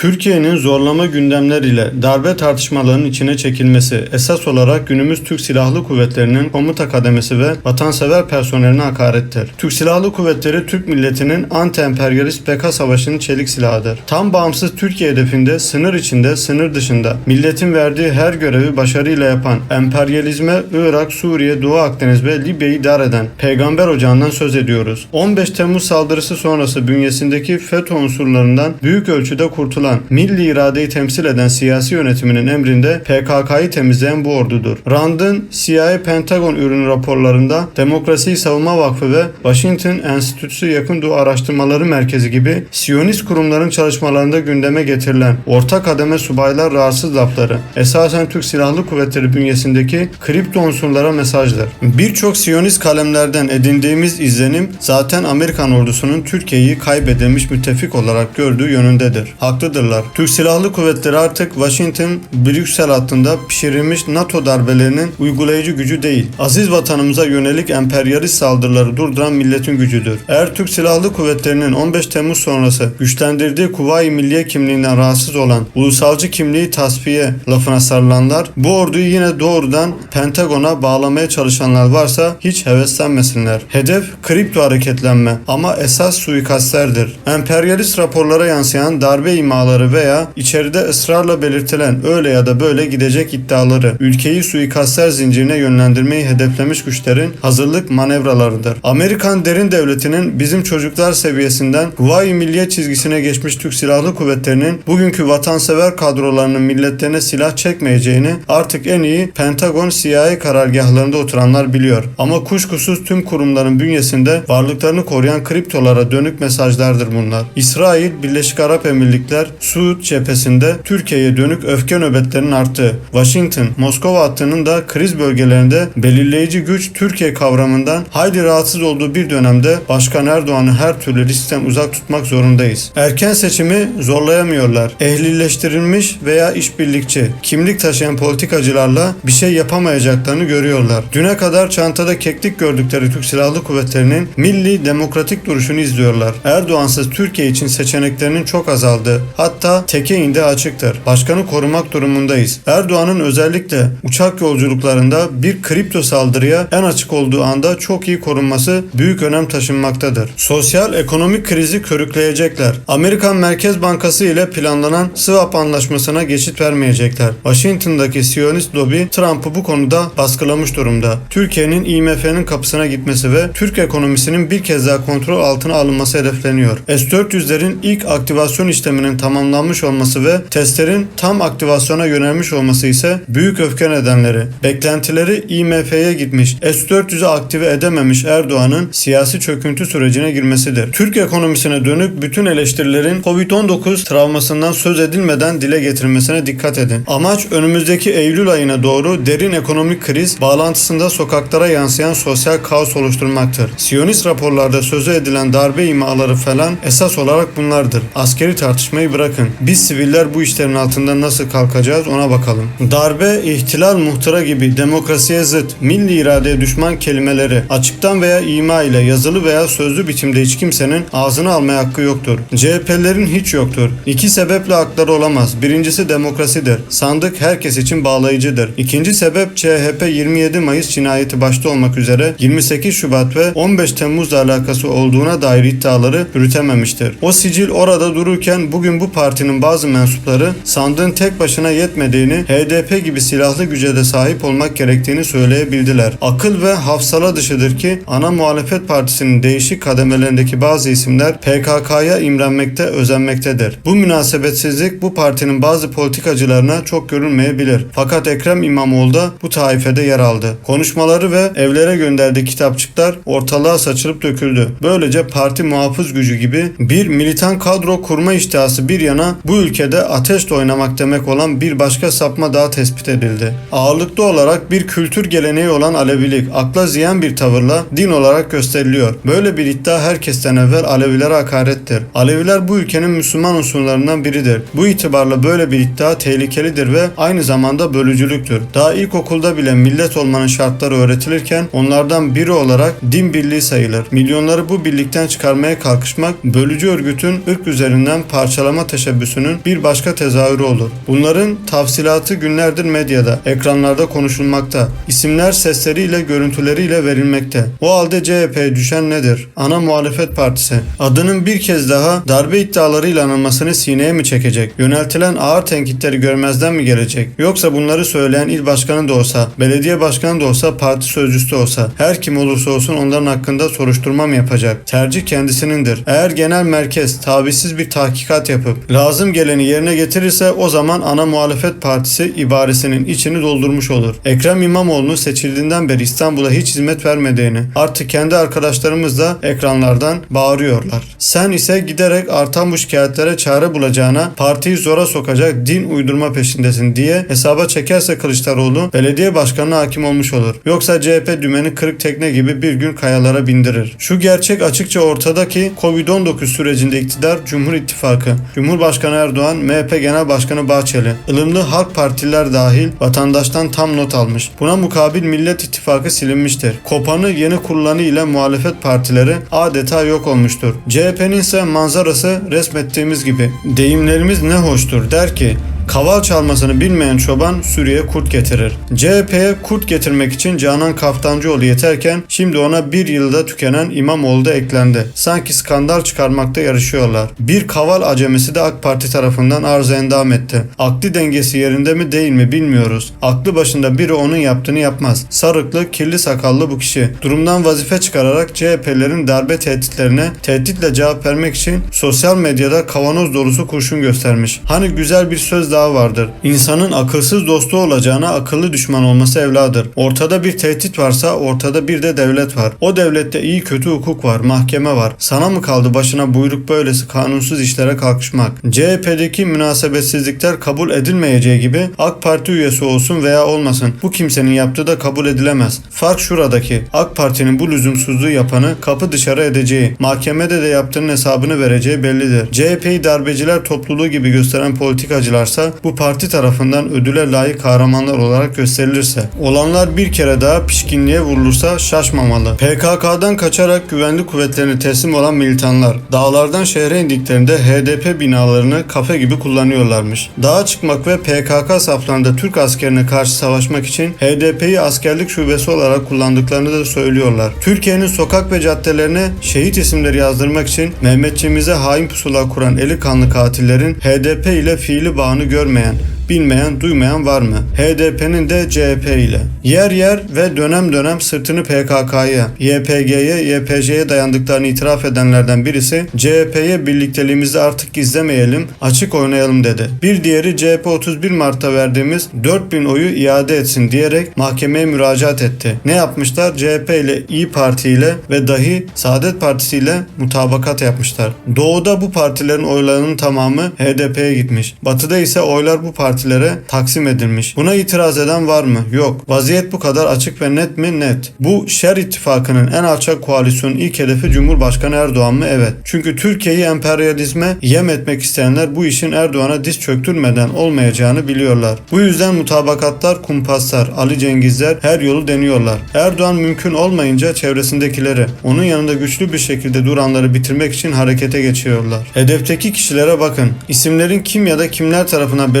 Türkiye'nin zorlama gündemler ile darbe tartışmalarının içine çekilmesi esas olarak günümüz Türk Silahlı Kuvvetleri'nin komuta kademesi ve vatansever personeline hakarettir. Türk Silahlı Kuvvetleri Türk milletinin anti-emperyalist beka savaşının çelik silahıdır. Tam bağımsız Türkiye hedefinde sınır içinde sınır dışında milletin verdiği her görevi başarıyla yapan emperyalizme Irak, Suriye, Doğu Akdeniz ve Libya'yı dar eden peygamber ocağından söz ediyoruz. 15 Temmuz saldırısı sonrası bünyesindeki FETÖ unsurlarından büyük ölçüde kurtulan, milli iradeyi temsil eden siyasi yönetiminin emrinde PKK'yı temizleyen bu ordudur. Rand'ın CIA Pentagon ürünü raporlarında Demokrasi Savunma Vakfı ve Washington Enstitüsü Yakın Doğu Araştırmaları Merkezi gibi Siyonist kurumların çalışmalarında gündeme getirilen orta kademe subaylar rahatsız lafları esasen Türk Silahlı Kuvvetleri bünyesindeki kripto unsurlara mesajdır. Birçok Siyonist kalemlerden edindiğimiz izlenim zaten Amerikan ordusunun Türkiye'yi kaybedilmiş müttefik olarak gördüğü yönündedir. Haklıdırlar. Türk Silahlı Kuvvetleri artık Washington, Brüksel hattında pişirilmiş NATO darbelerinin uygulayıcı gücü değil. Aziz vatanımıza yönelik emperyalist saldırıları durduran milletin gücüdür. Eğer Türk Silahlı Kuvvetleri'nin 15 Temmuz sonrası güçlendirdiği Kuvayi Milliye kimliğinden rahatsız olan ulusalcı kimliği tasfiye lafına sarılanlar bu orduyu yine doğrudan Pentagon'a bağlamaya çalışanlar varsa hiç heveslenmesinler. Hedef kripto hareketlenme ama esas suikastlerdir. Emperyalist raporlara yansıyan darbe imaları veya içeride ısrarla belirtilen öyle ya da böyle gidecek iddiaları ülkeyi suikastler zincirine yönlendirmeyi hedeflemiş güçlerin hazırlık manevralarıdır. Amerikan derin devletinin bizim çocuklar seviyesinden Kuvayi Milliye çizgisine geçmiş Türk Silahlı Kuvvetleri'nin bugünkü vatansever kadrolarının milletlerine silah çekmeyeceğini artık en iyi Pentagon CIA karargahlarında oturanlar biliyor. Ama kuşkusuz tüm kurumların bünyesinde varlıklarını koruyan kriptolara dönük mesajlardır bunlar. İsrail, Birleşik Arap Emirlikler, Suud cephesinde Türkiye'ye dönük öfke nöbetlerinin arttığı, Washington, Moskova hattının da kriz bölgelerinde belirleyici güç Türkiye kavramından hayli rahatsız olduğu bir dönemde Başkan Erdoğan'ı her türlü riskten uzak tutmak zorundayız. Erken seçimi zorlayamıyorlar. Ehlileştirilmiş veya işbirlikçi, kimlik taşıyan politikacılarla bir şey yapamayacaklarını görüyorlar. Düne kadar çantada keklik gördükleri Türk Silahlı Kuvvetleri'nin milli demokratik duruşunu izliyorlar. Erdoğansız Türkiye için seçeneklerinin çok azaldığı, hatta teke indi açıktır. Başkanı korumak durumundayız. Erdoğan'ın özellikle uçak yolculuklarında bir kripto saldırıya en açık olduğu anda çok iyi korunması büyük önem taşınmaktadır. Sosyal ekonomik krizi körükleyecekler. Amerikan Merkez Bankası ile planlanan swap anlaşmasına geçit vermeyecekler. Washington'daki Siyonist lobi Trump'ı bu konuda baskılamış durumda. Türkiye'nin IMF'nin kapısına gitmesi ve Türk ekonomisinin bir kez daha kontrol altına alınması hedefleniyor. S-400'lerin ilk aktivasyon işleminin tamamlanmış olması ve testlerin tam aktivasyona yönelmiş olması ise büyük öfke nedenleri. Beklentileri IMF'ye gitmiş, S-400'ü aktive edememiş Erdoğan'ın siyasi çöküntü sürecine girmesidir. Türk ekonomisine dönük bütün eleştirilerin Covid-19 travmasından söz edilmeden dile getirilmesine dikkat edin. Amaç önümüzdeki Eylül ayına doğru derin ekonomik kriz bağlantısında sokaklara yansıyan sosyal kaos oluşturmaktır. Siyonist raporlarda sözü edilen darbe imaları falan esas olarak bunlardır. Askeri tartışmayı bırakın. Biz siviller bu işlerin altından nasıl kalkacağız ona bakalım. Darbe, ihtilal, muhtıra gibi demokrasiye zıt, milli iradeye düşman kelimeleri açıktan veya ima ile yazılı veya sözlü biçimde hiç kimsenin ağzına almaya hakkı yoktur. CHP'lerin hiç yoktur. İki sebeple hakları olamaz. Birincisi demokrasidir. Sandık herkes için bağlayıcıdır. İkinci sebep CHP 27 Mayıs cinayeti başta olmak üzere 28 Şubat ve 15 Temmuz'la alakası olduğuna dair iddiaları yürütememiştir. O sicil orada dururken bugün bu partinin bazı mensupları sandığın tek başına yetmediğini, HDP gibi silahlı güce de sahip olmak gerektiğini söyleyebildiler. Akıl ve hafsala dışıdır ki ana muhalefet partisinin değişik kademelerindeki bazı isimler PKK'ya imrenmekte, özenmektedir. Bu münasebetsizlik bu partinin bazı politikacılarına çok görünmeyebilir. Fakat Ekrem İmamoğlu da bu taifede yer aldı. Konuşmaları ve evlere gönderdiği kitapçıklar ortalığa saçılıp döküldü. Böylece parti muhafız gücü gibi bir militan kadro kurma iştihası bir yana bu ülkede ateşle oynamak demek olan bir başka sapma daha tespit edildi. Ağırlıklı olarak bir kültür geleneği olan Alevilik akla ziyan bir tavırla din olarak gösteriliyor. Böyle bir iddia herkesten evvel Alevilere hakarettir. Aleviler bu ülkenin Müslüman unsurlarından biridir. Bu itibarla böyle bir iddia tehlikelidir ve aynı zamanda bölücülüktür. Daha ilkokulda bile millet olmanın şartları öğretilirken onlardan biri olarak din birliği sayılır. Milyonları bu birlikten çıkarmaya kalkışmak bölücü örgütün ırk üzerinden parçalama teşebbüsünün bir başka tezahürü olur. Bunların tafsilatı günlerdir medyada, ekranlarda konuşulmakta. İsimler sesleriyle, görüntüleriyle verilmekte. O halde CHP'ye düşen nedir? Ana muhalefet partisi. Adının bir kez daha darbe iddialarıyla anılmasını sineye mi çekecek? Yöneltilen ağır tenkitleri görmezden mi gelecek? Yoksa bunları söyleyen il başkanı da olsa, belediye başkanı da olsa, parti sözcüsü de olsa, her kim olursa olsun onların hakkında soruşturma mı yapacak? Tercih kendisinindir. Eğer genel merkez tabisiz bir tahkikat yapıp lazım geleni yerine getirirse o zaman ana muhalefet partisi ibaresinin içini doldurmuş olur. Ekrem İmamoğlu'nun seçildiğinden beri İstanbul'a hiç hizmet vermediğini artık kendi arkadaşlarımız da ekranlardan bağırıyorlar. Sen ise giderek artan bu şikayetlere çare bulacağına partiyi zora sokacak din uydurma peşindesin diye hesaba çekerse Kılıçdaroğlu belediye başkanına hakim olmuş olur. Yoksa CHP dümeni kırık tekne gibi bir gün kayalara bindirir. Şu gerçek açıkça ortada ki Covid-19 sürecinde iktidar Cumhur İttifakı, Cumhurbaşkanı Erdoğan, MHP Genel Başkanı Bahçeli, ılımlı halk partiler dahil vatandaştan tam not almış. Buna mukabil Millet İttifakı silinmiştir. Kopanı yeni kurulanı ile muhalefet partileri adeta yok olmuştur. CHP'nin ise manzarası resmettiğimiz gibi. Deyimlerimiz ne hoştur der ki Kaval çalmasını bilmeyen çoban sürüye kurt getirir. CHP'ye kurt getirmek için Canan Kaftancıoğlu yeterken şimdi ona bir yılda tükenen İmamoğlu da eklendi. Sanki skandal çıkarmakta yarışıyorlar. Bir kaval acemisi de AK Parti tarafından arz endam etti. Aklı dengesi yerinde mi değil mi bilmiyoruz. Aklı başında biri onun yaptığını yapmaz. Sarıklı, kirli sakallı bu kişi. Durumdan vazife çıkararak CHP'lerin darbe tehditlerine tehditle cevap vermek için sosyal medyada kavanoz dolusu kurşun göstermiş. Hani güzel bir söz daha vardır. İnsanın akılsız dostu olacağına akıllı düşman olması evladır. Ortada bir tehdit varsa ortada bir de devlet var. O devlette iyi kötü hukuk var, mahkeme var. Sana mı kaldı başına buyruk böylesi kanunsuz işlere kalkışmak? CHP'deki münasebetsizlikler kabul edilmeyeceği gibi AK Parti üyesi olsun veya olmasın. Bu kimsenin yaptığı da kabul edilemez. Fark şuradaki. AK Parti'nin bu lüzumsuzluğu yapanı kapı dışarı edeceği, mahkemede de yaptığının hesabını vereceği bellidir. CHP'yi darbeciler topluluğu gibi gösteren politikacılarsa bu parti tarafından ödüle layık kahramanlar olarak gösterilirse, olanlar bir kere daha pişkinliğe vurulursa şaşmamalı. PKK'dan kaçarak güvenlik kuvvetlerine teslim olan militanlar, dağlardan şehre indiklerinde HDP binalarını kafe gibi kullanıyorlarmış. Dağa çıkmak ve PKK saflarında Türk askerine karşı savaşmak için HDP'yi askerlik şubesi olarak kullandıklarını da söylüyorlar. Türkiye'nin sokak ve caddelerine şehit isimleri yazdırmak için Mehmetçiğimize hain pusula kuran eli kanlı katillerin HDP ile fiili bağını görmeyen, bilmeyen, duymayan var mı? HDP'nin de CHP ile. Yer yer ve dönem dönem sırtını PKK'ya, YPG'ye, YPJ'ye dayandıklarını itiraf edenlerden birisi CHP'ye birlikteliğimizi artık gizlemeyelim, açık oynayalım dedi. Bir diğeri CHP 31 Mart'ta verdiğimiz 4000 oyu iade etsin diyerek mahkemeye müracaat etti. Ne yapmışlar? CHP ile İyi Parti ile ve dahi Saadet Partisi ile mutabakat yapmışlar. Doğuda bu partilerin oylarının tamamı HDP'ye gitmiş. Batıda ise oylar bu partilere taksim edilmiş. Buna itiraz eden var mı? Yok. Vaziyet bu kadar açık ve net mi? Net. Bu şer ittifakının en alçak koalisyonun ilk hedefi Cumhurbaşkanı Erdoğan mı? Evet. Çünkü Türkiye'yi emperyalizme yem etmek isteyenler bu işin Erdoğan'a diz çöktürmeden olmayacağını biliyorlar. Bu yüzden mutabakatlar, kumpaslar, Ali Cengizler her yolu deniyorlar. Erdoğan mümkün olmayınca çevresindekileri, onun yanında güçlü bir şekilde duranları bitirmek için harekete geçiyorlar. Hedefteki kişilere bakın. İsimlerin kim ya da kimler tarafından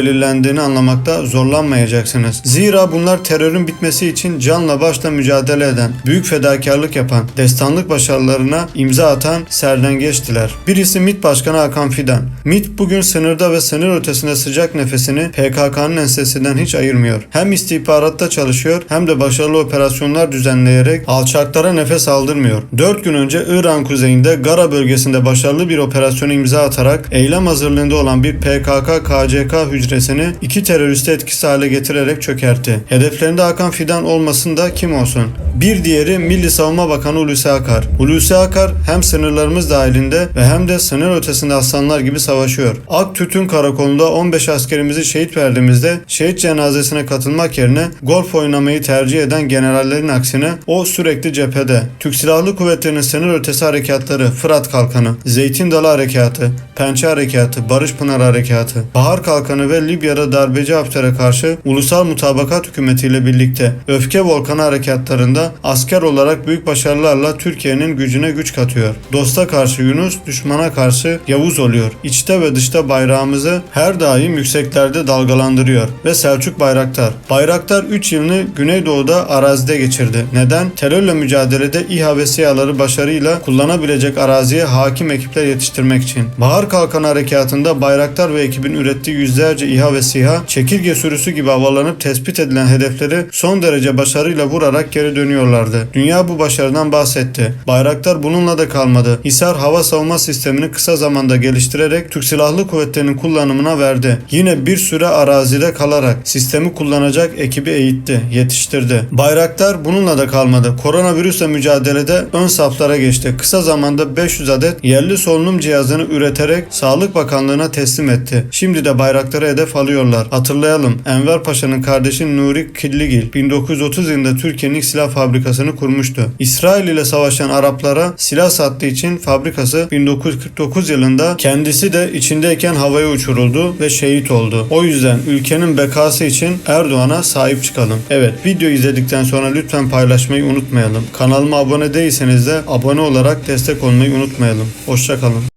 belirlendiğini anlamakta zorlanmayacaksınız. Zira bunlar terörün bitmesi için canla başla mücadele eden, büyük fedakarlık yapan, destanlık başarılarına imza atan serdengeçtiler. Birisi MİT Başkanı Hakan Fidan. MİT bugün sınırda ve sınır ötesinde sıcak nefesini PKK'nın ensesinden hiç ayırmıyor. Hem istihbaratta çalışıyor hem de başarılı operasyonlar düzenleyerek alçaklara nefes aldırmıyor. 4 gün önce İran kuzeyinde Gara bölgesinde başarılı bir operasyona imza atarak eylem hazırlığında olan bir PKK-KCK hücresini iki teröristi etkisiz hale getirerek çökertti. Hedeflerinde Hakan Fidan olmasın da kim olsun? Bir diğeri Milli Savunma Bakanı Hulusi Akar. Hulusi Akar hem sınırlarımız dahilinde ve hem de sınır ötesinde aslanlar gibi savaşıyor. Ak Tütün Karakolu'nda 15 askerimizi şehit verdiğimizde şehit cenazesine katılmak yerine golf oynamayı tercih eden generallerin aksine o sürekli cephede. Türk Silahlı Kuvvetleri'nin sınır ötesi harekatları Fırat Kalkanı, Zeytin Dalı Harekatı, Pençe Harekatı, Barış Pınar Harekatı, Bahar Kalkanı ve Libya'da Hafter'e darbeci Hafter'e karşı ulusal mutabakat hükümetiyle birlikte öfke volkanı harekatlarında asker olarak büyük başarılarla Türkiye'nin gücüne güç katıyor. Dosta karşı Yunus, düşmana karşı Yavuz oluyor. İçte ve dışta bayrağımızı her daim yükseklerde dalgalandırıyor ve Selçuk Bayraktar. Bayraktar 3 yılını Güneydoğu'da arazide geçirdi. Neden? Terörle mücadelede İHA ve SİHA'ları başarıyla kullanabilecek araziye hakim ekipler yetiştirmek için. Bahar Kalkanı Harekatı'nda Bayraktar ve ekibin ürettiği yüzlerce İHA ve SİHA çekirge sürüsü gibi havalanıp tespit edilen hedefleri son derece başarıyla vurarak geri dönüyorlardı. Dünya bu başarıdan bahsetti. Bayraktar bununla da kalmadı. Hisar hava savunma sistemini kısa zamanda geliştirerek Türk Silahlı Kuvvetleri'nin kullanımına verdi. Yine bir süre arazide kalarak sistemi kullanacak ekibi eğitti, yetiştirdi. Bayraktar bununla da kalmadı. Koronavirüsle mücadelede ön saflara geçti. Kısa zamanda 500 adet yerli solunum cihazını üreterek Sağlık Bakanlığı'na teslim etti. Şimdi de bayrakları hedef alıyorlar. Hatırlayalım Enver Paşa'nın kardeşi Nuri Killigil 1930 yılında Türkiye'nin ilk silah fabrikasını kurmuştu. İsrail ile savaşan Araplara silah sattığı için fabrikası 1949 yılında kendisi de içindeyken havaya uçuruldu ve şehit oldu. O yüzden ülkenin bekası için Erdoğan'a sahip çıkalım. Evet video izledikten sonra lütfen paylaşmayı unutmayalım. Kanalıma abone değilseniz de abone olarak destek olmayı unutmayalım. Hoşçakalın.